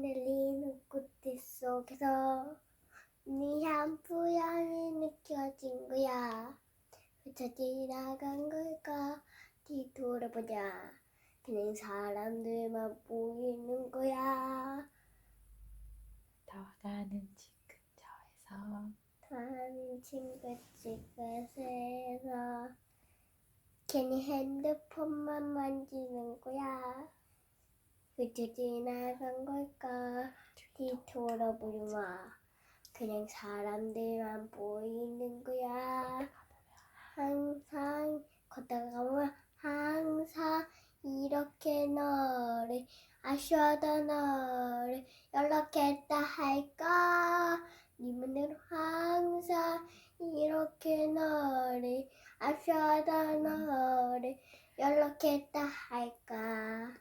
흔들리는 꽃들 속에서 네 향수 향이 느껴진 거야. 스쳐 지나간 걸까 뒤돌아보자. 그냥 사람들만 보이는 거야. 다가가는 집 근처에서 다른 친구 집에서 괜히 핸드폰만 만지는 거야. 그저 지나간 걸까? 뒤돌아보지 마. 그냥 사람들만 보이는 거야. 항상 걷다가 보면 항상 이렇게 너를 아쉬워도 너를 연락했다 할까? 네 맘대로 항상 이렇게 너를 아쉬워도 너를 연락했다 할까?